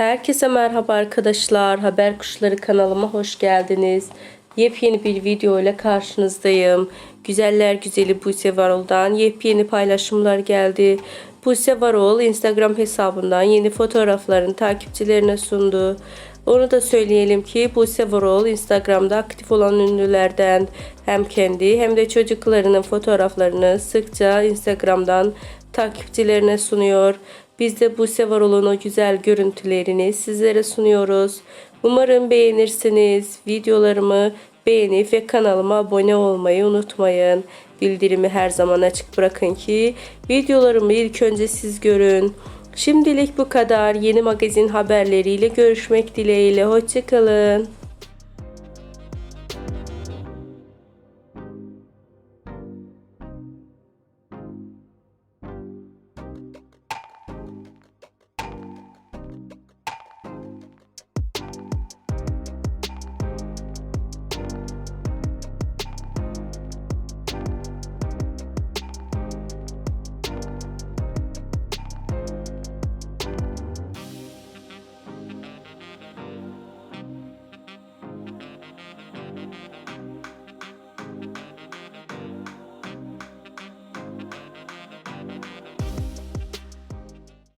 Herkese merhaba arkadaşlar. Haber Kuşları kanalıma hoş geldiniz. Yepyeni bir video ile karşınızdayım. Güzeller güzeli Buse Varol'dan yepyeni paylaşımlar geldi. Buse Varol Instagram hesabından yeni fotoğraflarını takipçilerine sundu. Onu da söyleyelim ki Buse Varol Instagram'da aktif olan ünlülerden hem kendi hem de çocuklarının fotoğraflarını sıkça Instagram'dan takipçilerine sunuyor. Biz de Buse Varol'un o güzel görüntülerini sizlere sunuyoruz. Umarım beğenirsiniz. Videolarımı beğenip ve kanalıma abone olmayı unutmayın. Bildirimi her zaman açık bırakın ki videolarımı ilk önce siz görün. Şimdilik bu kadar. Yeni magazin haberleriyle görüşmek dileğiyle. Hoşçakalın.